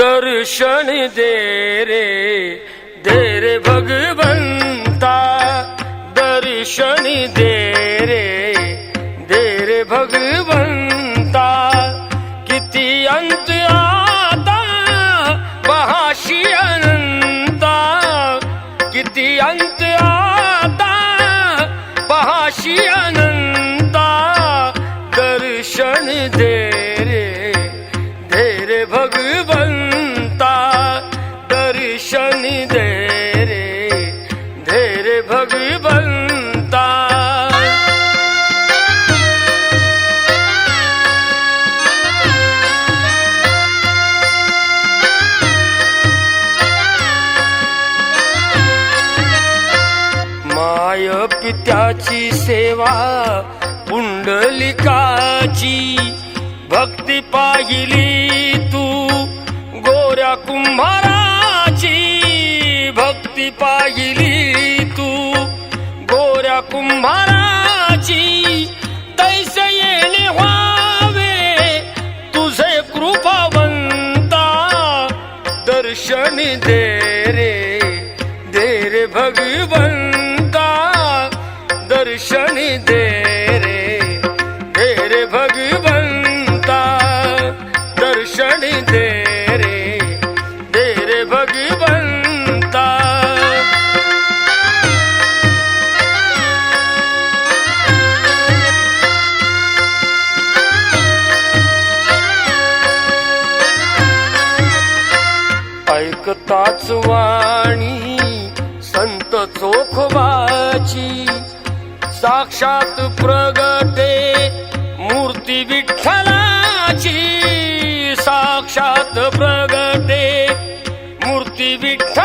दर्शन दे रे दे रे भगवन्ता दर्शन दे पित्याची सेवा पुंडलिकाची. भक्ती पाहिली तू गोऱ्या कुंभाराची. भक्ती पाहिली तू गोऱ्या कुंभाराची. तैसे येणे व्हावे तुझे कृपावंता दर्शन दे. दे रे ऐकताच वाणी संत चोखबाची साक्षात प्रगटे मूर्ती विठ्ठलाची। साक्षात् प्रगते मूर्तिविठ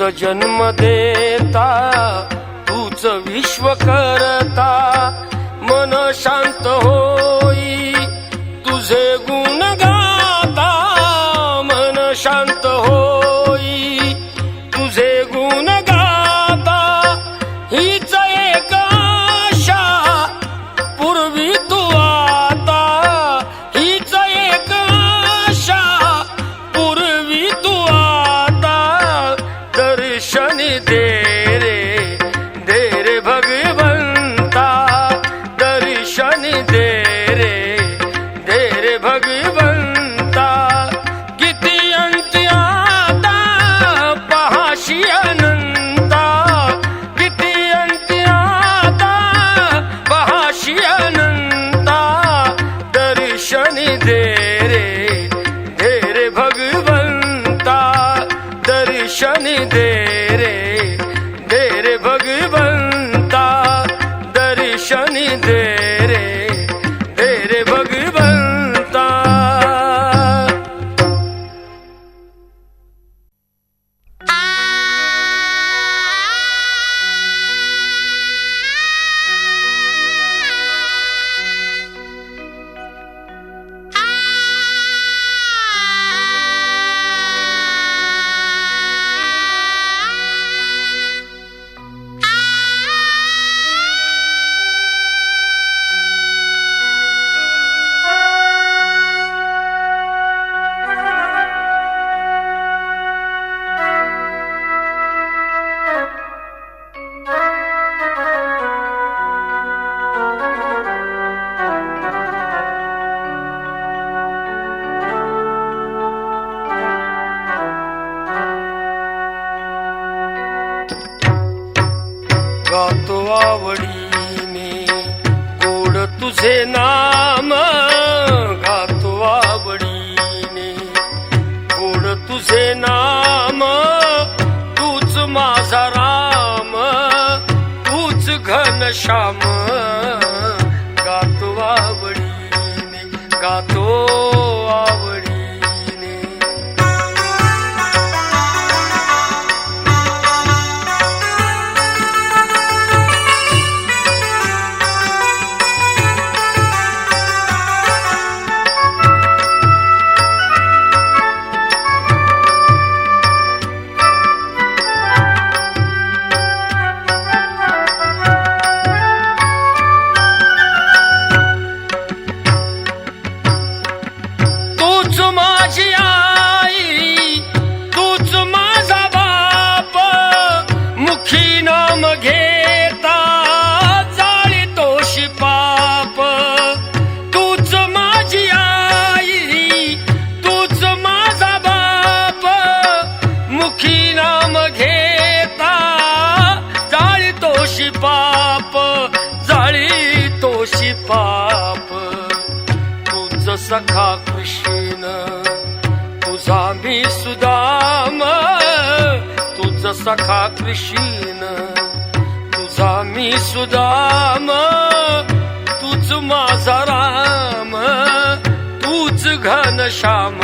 तूच जन्म देता तूच विश्व करता. मन शांत होई तुझे गुण day. राम तूच माझा राम तूच घनश्याम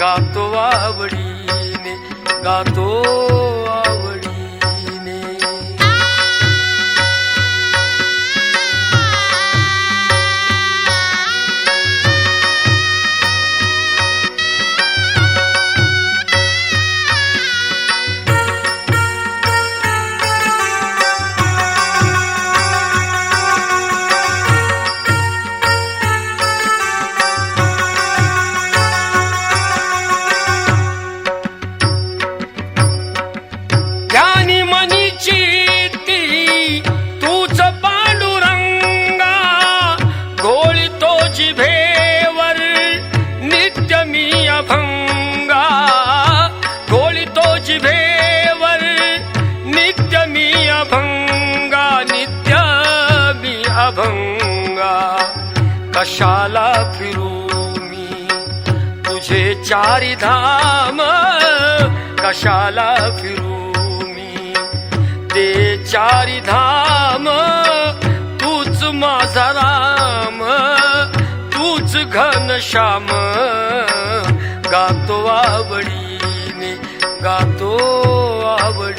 गातो आवडीने गातो शाला फिरू मी. तुझे चारी धाम कशाला फिरू मी? ते चारी धाम तूच माझा राम तूच घन श्याम. गातो आवडीने गातो आवडी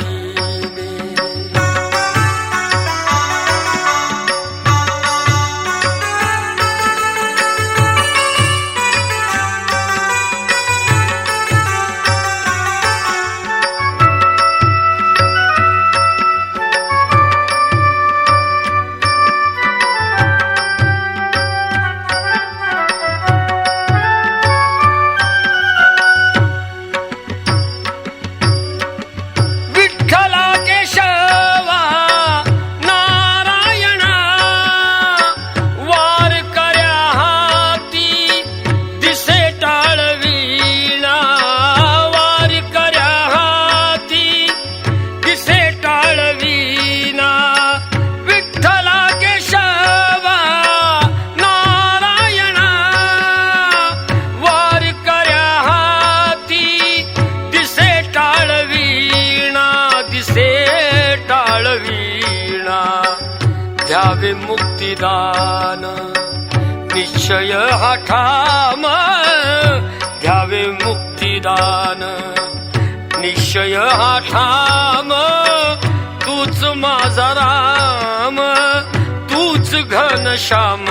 ਸ਼ਾਮ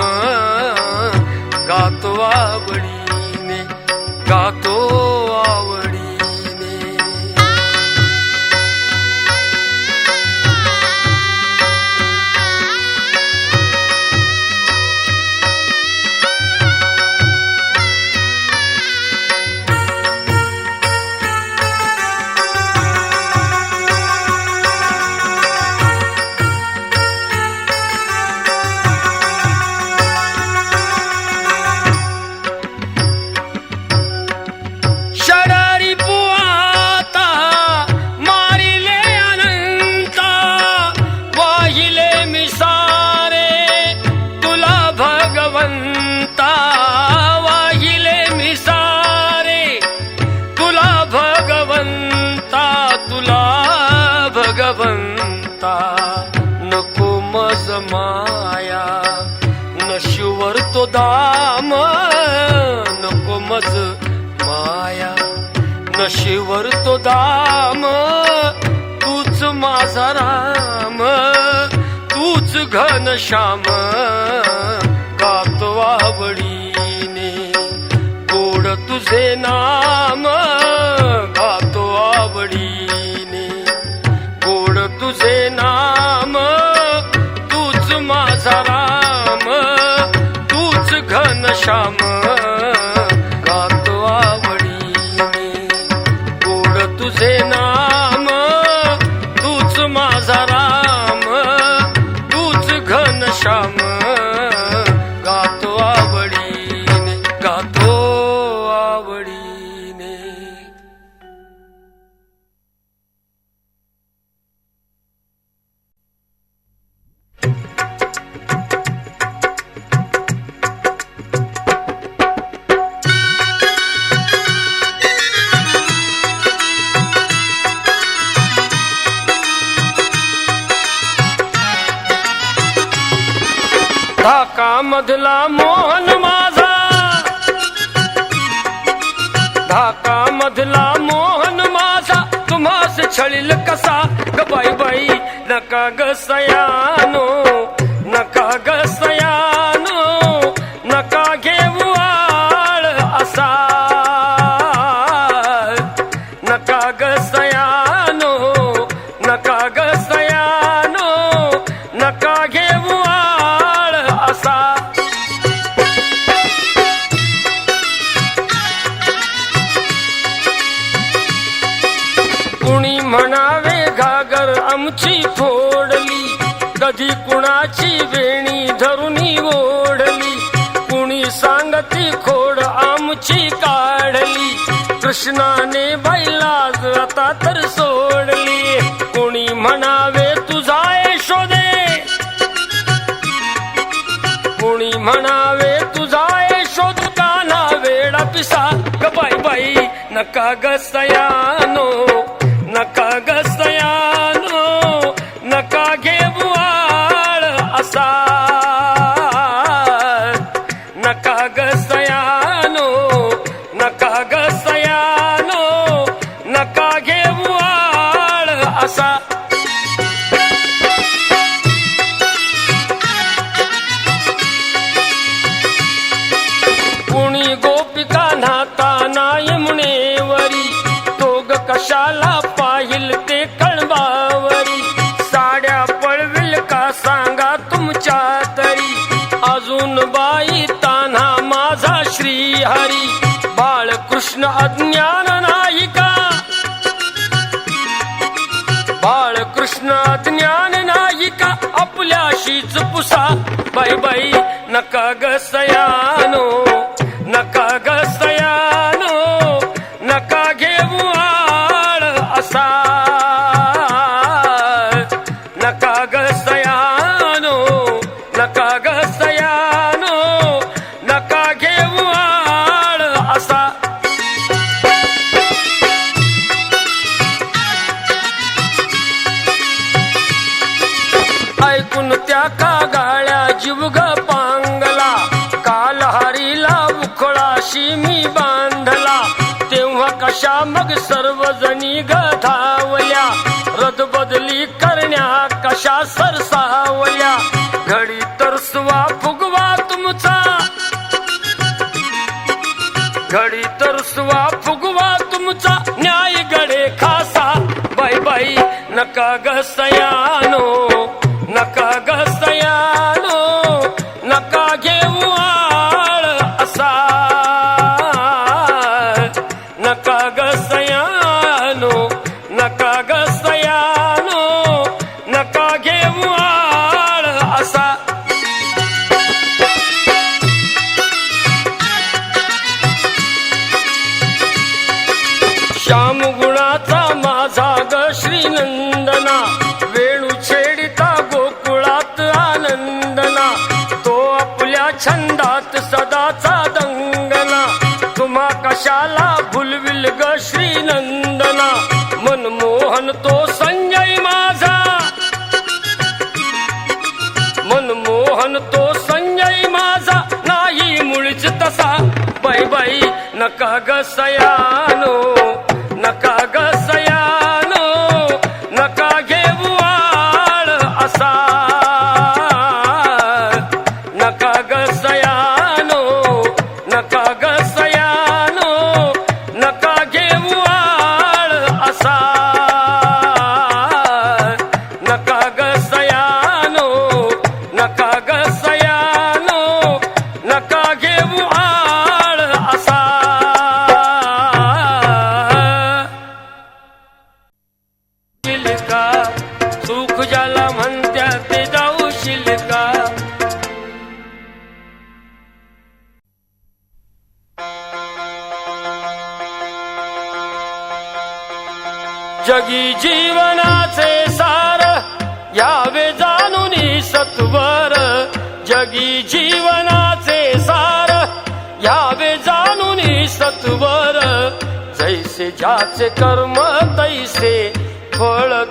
ਗਾਤਵਾ ਬਣੀ ਨੇ ਗਾਤਵਾ दाम तूच माझा राम तूच घन श्याम गातो आवडीने गोड तुझे नाम गातो आवडीने. गोड तुझे नाम तूच माझा राम तूच घन सयानो नका ग सयानो नका घेऊ आळ असा. कुणी म्हणावे घागर आमची फोडली. कधी कुणाची वेणी धरुनी ओढली. कुणी सांगती खोड आमची काढली. कृष्णाने आता तर सोडली. कुणी म्हणावे तुझा यशोदे कुणी म्हणावे तुझा यशोद काना वेडा पिसा? ग बाई बाई नका ग सयानो नका ग सयानो नका घे आळ असा. नका ग सयानो नका ग असा कुणी गोपिका नाता नाय मुनेवरी दोग कशाला पाहिल ते कळबावरी? साड्या पळविल का सांगा तुमच्या तरी? अजून बाई तान्हा माझा श्रीहरी। बाळकृष्ण अज्ञान पुसा बाई बाई नका ग सयानो नका ग सयानो नका घेऊ आळ असा नका ग सयानो नका ग सर्वजणी गधावल्या. धावल्या रद बदली करण्या कशा सरसावल्या. घडी तरसवा फुगवा तुमचा. घडी तरसवा फुगवा तुमचा. न्याय गडे खासा. बाई बाई नका ग नका ग सयानो Sagasaya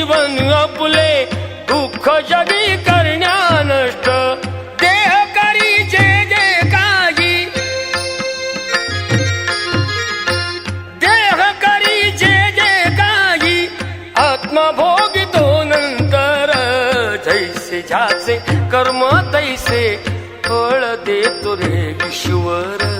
जीवन अपुले दुःख जगी करण्या नष्ट. देह करी जे जे काही. देह करी जे जे काही. आत्मभोगितो नंतर जैसे झासे कर्म तैसे फळ देतो रे ईश्वर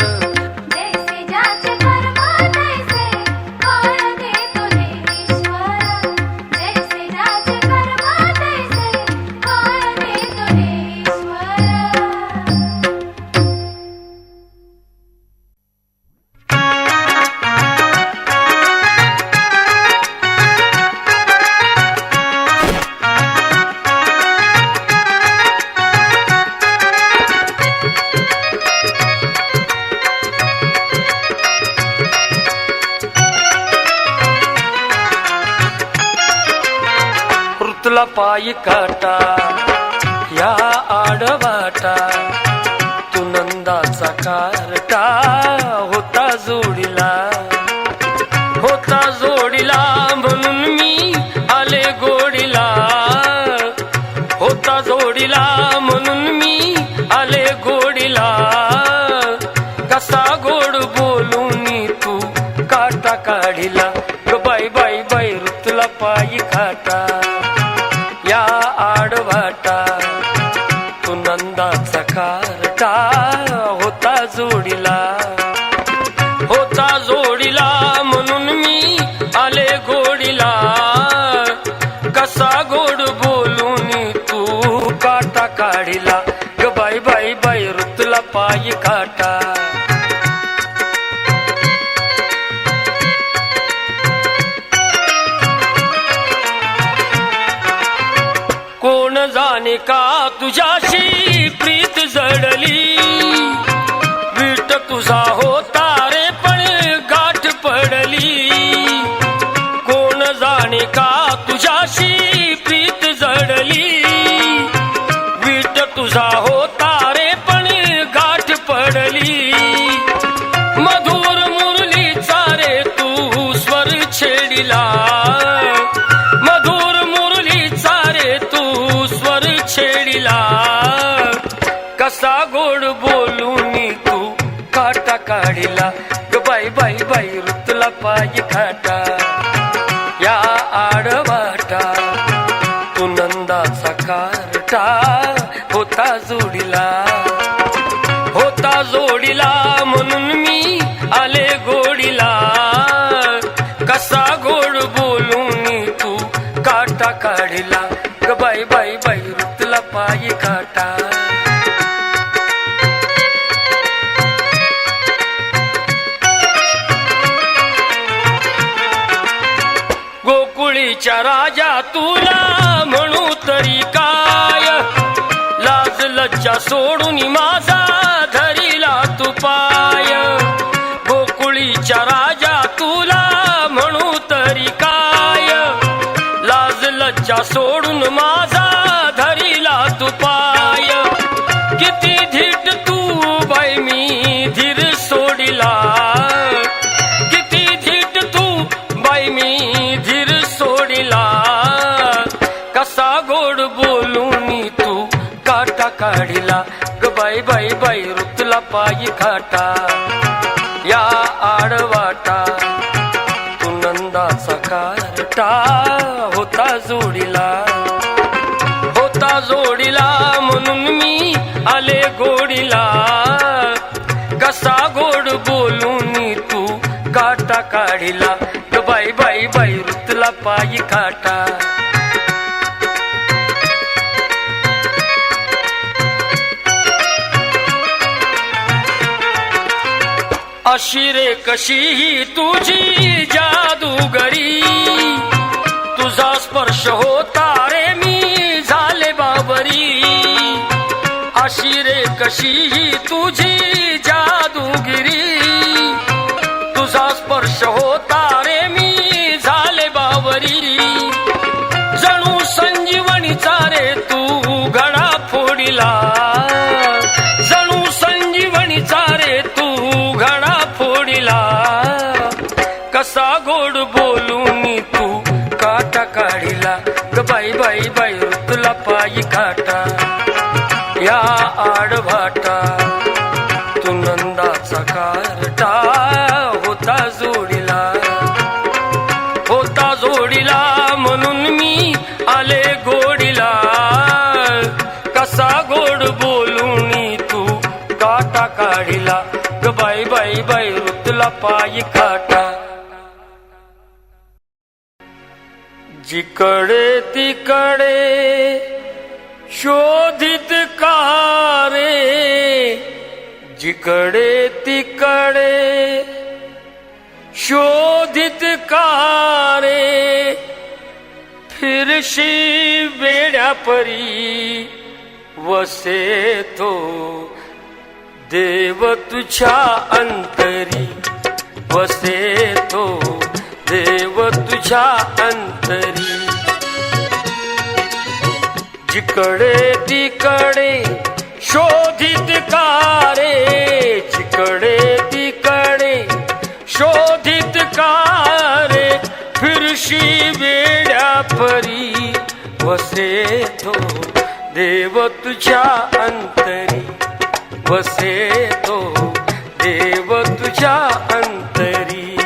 पायी काटा या आडवाटा तू नंदाचा कारटा होता जोडीला. कसा गोड बोलून तू काटा काढिला. ग बाई बाई बाई ऋतुला पाय खाटा लाज सोडून माझा धरीला तू पाय. गोकुळीच्या राजा तुला म्हणू तरी काय? लाज लज्जा सोडून माझा काटा काढिला ग बाई बाई बाई ऋतुला पायी खाटा या आडवाटा तू नंदा सकारटा होता जोडीला. होता जोडीला म्हणून मी आले गोडीला. कसा गोड बोलून तू काटा काढिला. ग बाई बाई बाई ऋतुला पायी खाटा अशी रे कशी ही तुझी जादूगरी? तुझा स्पर्श होता रे मी झाले बाबरी. अशी रे कशी ही तुझी जादूगिरी? तुझा स्पर्श होता बाई रुतला बाई पायी काटा. जिकडे तिकडे शोधित कारे जिकडे तिकडे शोधित कारे फिरशी वेड्या परी वसे तो देव तुझ्या अंतरी वसे तो देव तुझ्या अंतरी. जिकडे तिकडे शोधित कारे जिकडे तिकडे शोधित कारे फिरशी वेड्या परी वसे तो देव तुझ्या अंतरी. वसे तो देव तुझ्या अंतरी.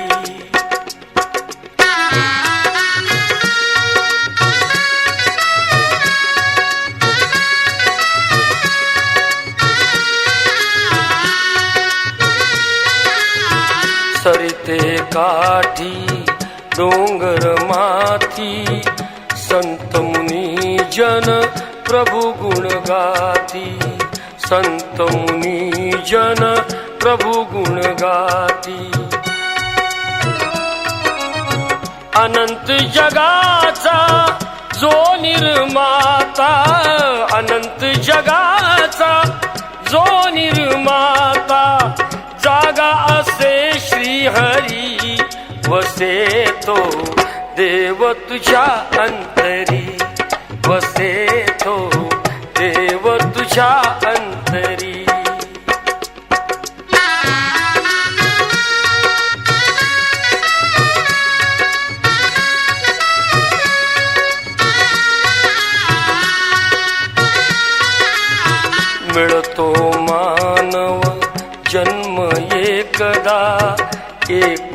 सरिते काठी डोंगर माथी संत मुनी जन प्रभु गुण गाती संत मुनी जन प्रभु गुण गाती। अनंत जगाचा जो निर्माता अनंत जगाचा जो निर्माता जागा असे श्रीहरी वसे तो देव तुझ्या अंतरी वसे तो देव तुझ्या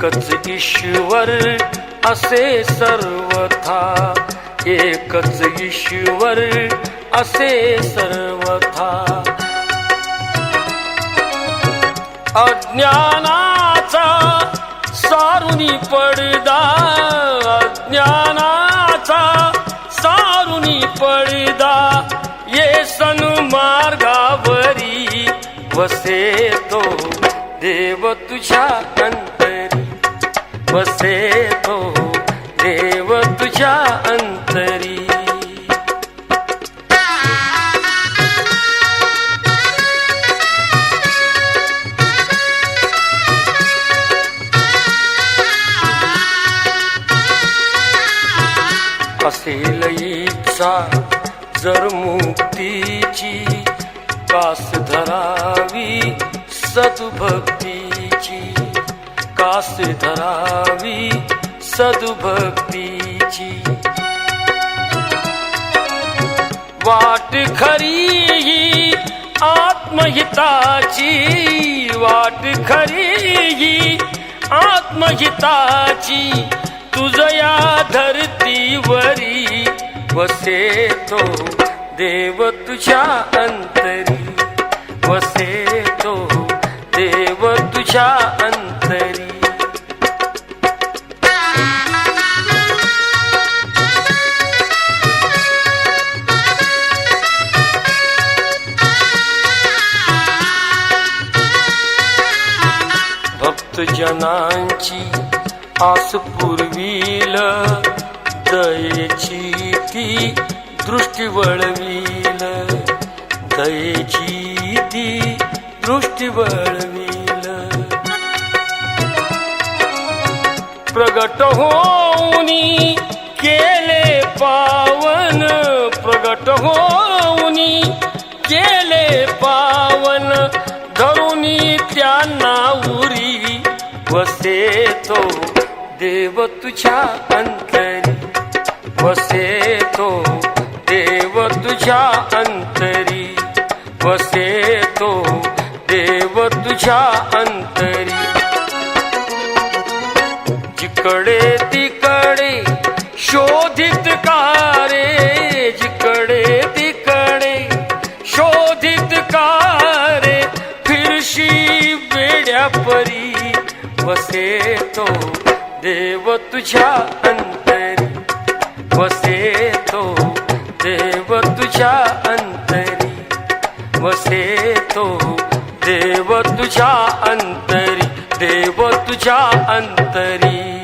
एकच ईश्वर असे सर्वथा. एकच ईश्वर असे सर्वथा. अज्ञानाचा सारुनी पडदा. अज्ञानाचा सारुनी पडदा. ये मार्गावरी वसे तो देव तुझ्या कंत वसे तो देव तुझ्या अंतरी. कास धरावी सद्भक्तीची. वाट खरी आत्महिताची वाट खरी आत्महिताची. तुझया धरतीवरी वसे तो देव तुझ्या अंतरी. वसे तो देव तुझ्या अंतरी. भक्तजनांची आस पुरवील दयेची ती दृष्टी वळवील. दयेची ती दृष्टी वळवील. प्रगट होऊनी केले पावन प्रगट होऊनी केले पावन धरुनी त्यांना नाव वसे तो देव तुझ्या अंतरी. वसे तो देव तुझ्या अंतरी. वसे तो देव तुझ्या अंतरी. जिकडे तिकडे शोधित कारे जिकडे तिकडे शोधित कारे फिरशी वेड्या परी. वसे तो देव तुझ्या अंतरी. वसे तो देव तुझ्या अंतरी. वसे तो देव तुझ्या अंतरी. देव तुझ्या अंतरी.